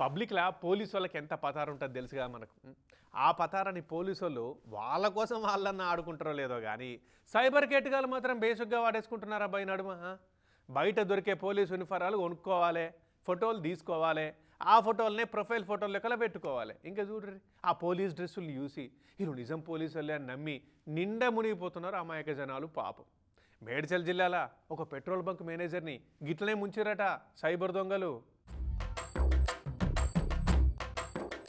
పబ్లిక్లా police వాళ్ళకి ఎంత పతారు ఉంటుంది తెలుసుగా మనకు. ఆ పతారని పోలీసు వాళ్ళు వాళ్ళ కోసం వాళ్ళన్న ఆడుకుంటారో లేదో కానీ సైబర్ కేటగాలు మాత్రం బేసిక్గా వాడేసుకుంటున్నారా బై నడుమ బయట దొరికే పోలీసు యూనిఫారాలు కొనుక్కోవాలి ఫోటోలు తీసుకోవాలి ఆ ఫోటోలనే ప్రొఫైల్ ఫోటోలు లెక్కల పెట్టుకోవాలి. ఇంకా చూడండి ఆ పోలీస్ డ్రెస్సులు చూసి వీళ్ళు నిజం పోలీసు వాళ్ళే అని నమ్మి నిండా మునిగిపోతున్నారు అమాయక జనాలు పాపం. మేడ్చల్ జిల్లాల ఒక పెట్రోల్ బంక్ మేనేజర్ని గిట్లనే ముంచిరట సైబర్ దొంగలు.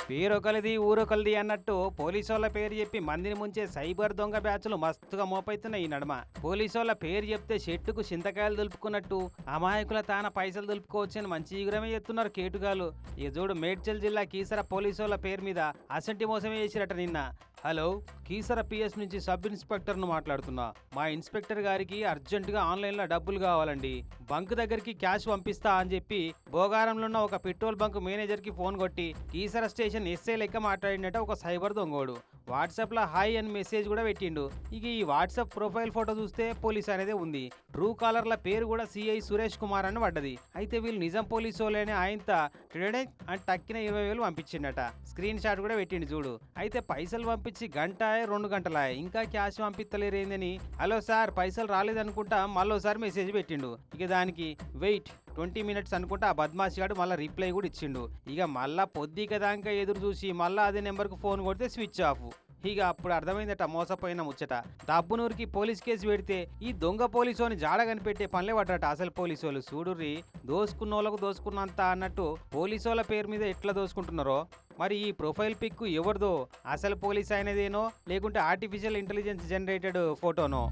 పేరొకలిది ఊరొకలిది అన్నట్టు పోలీసోళ్ళ పేరు చెప్పి మందిని ముంచే సైబర్ దొంగ బ్యాచ్లు మస్తుగా మోపైతున్నాయి ఈ నడమ. పోలీసోళ్ళ పేరు చెప్తే చెట్టుకు చింతకాయలు దులుపుకున్నట్టు అమాయకుల తాన పైసలు దులుపుకోవచ్చని మంచి ఈగురమే చెప్తున్నారు కేటుగాలు. ఈ చూడు మేడ్చల్ జిల్లా కీసర పోలీసోళ్ళ పేరు మీద అసంటి మోసమే చేసిరట నిన్న. హలో కీసర పిఎస్ నుంచి సబ్ ఇన్స్పెక్టర్ను మాట్లాడుతున్నా. మా ఇన్స్పెక్టర్ గారికి అర్జెంటుగా ఆన్లైన్లో డబ్బులు కావాలండి. బంక్ దగ్గరికి క్యాష్ పంపిస్తా అని చెప్పి భోగారంలో ఉన్న ఒక పెట్రోల్ బంక్ మేనేజర్కి ఫోన్ కొట్టి కీసర స్టేషన్ ఎస్ఏ లెక్క మాట్లాడినట్టు ఒక సైబర్ దొంగోడు. వాట్సాప్లో హాయ్ అని మెసేజ్ కూడా పెట్టిండు. ఇక ఈ వాట్సాప్ ప్రొఫైల్ ఫోటో చూస్తే పోలీస్ అనేది ఉంది. ట్రూ కాలర్ల పేరు కూడా సిఐ సురేష్ కుమార్ అని పడ్డది. అయితే వీళ్ళు నిజం పోలీసు వాళ్ళని ఆయనత అని టక్కిన ఇరవై వేలు పంపించిండట. స్క్రీన్ షాట్ కూడా పెట్టిండు చూడు. అయితే పైసలు పంపించి గంట రెండు గంటల ఇంకా క్యాష్ పంపిస్తలేరేందని హలో సార్ పైసలు రాలేదనుకుంటా మళ్ళోసారి మెసేజ్ పెట్టిండు. ఇక దానికి వెయిట్ ట్వంటీ మినిట్స్ అనుకుంటా ఆ బద్మాషి గాడు మళ్ళీ రిప్లై కూడా ఇచ్చిండు. ఇక మళ్ళా పొద్దుక దాకా ఎదురు చూసి మళ్ళీ అదే నెంబర్కు ఫోన్ కొడితే స్విచ్ ఆఫ్. ఇక అప్పుడు అర్థమైందట మోసపోయిన ముచ్చట. దబ్బునూరికి పోలీస్ కేసు పెడితే ఈ దొంగ పోలీసోని జాడ కనిపెట్టే పనులే పడ్డట అసలు పోలీసు వాళ్ళు చూడుర్రి దోసుకున్నోళ్ళకు దోసుకున్నంత అన్నట్టు పోలీసు వాళ్ళ పేరు మీద ఎట్లా దోసుకుంటున్నారో? మరి ఈ ప్రొఫైల్ పిక్ ఎవరిదో? అసలు పోలీస్ అయినదేనో లేకుంటే ఆర్టిఫిషియల్ ఇంటెలిజెన్స్ జనరేటెడ్ ఫోటోనో?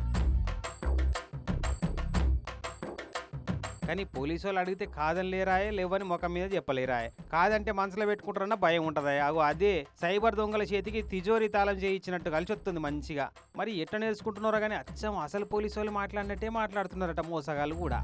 కానీ పోలీసు వాళ్ళు అడిగితే కాదని లేరాయే లేవని ముఖం మీద చెప్పలేరాయే. కాదంటే మనసులో పెట్టుకుంటారన్న భయం ఉంటుందా అగో అదే సైబర్ దొంగల చేతికి తిజోరి తాళం చేయించినట్టు కలిసి వస్తుంది మంచిగా. మరి ఎట్లా నేర్చుకుంటున్నారో కానీ అచ్చం అసలు పోలీసు వాళ్ళు మాట్లాడినట్టే మాట్లాడుతున్నారట మోసగాళ్ళు కూడా.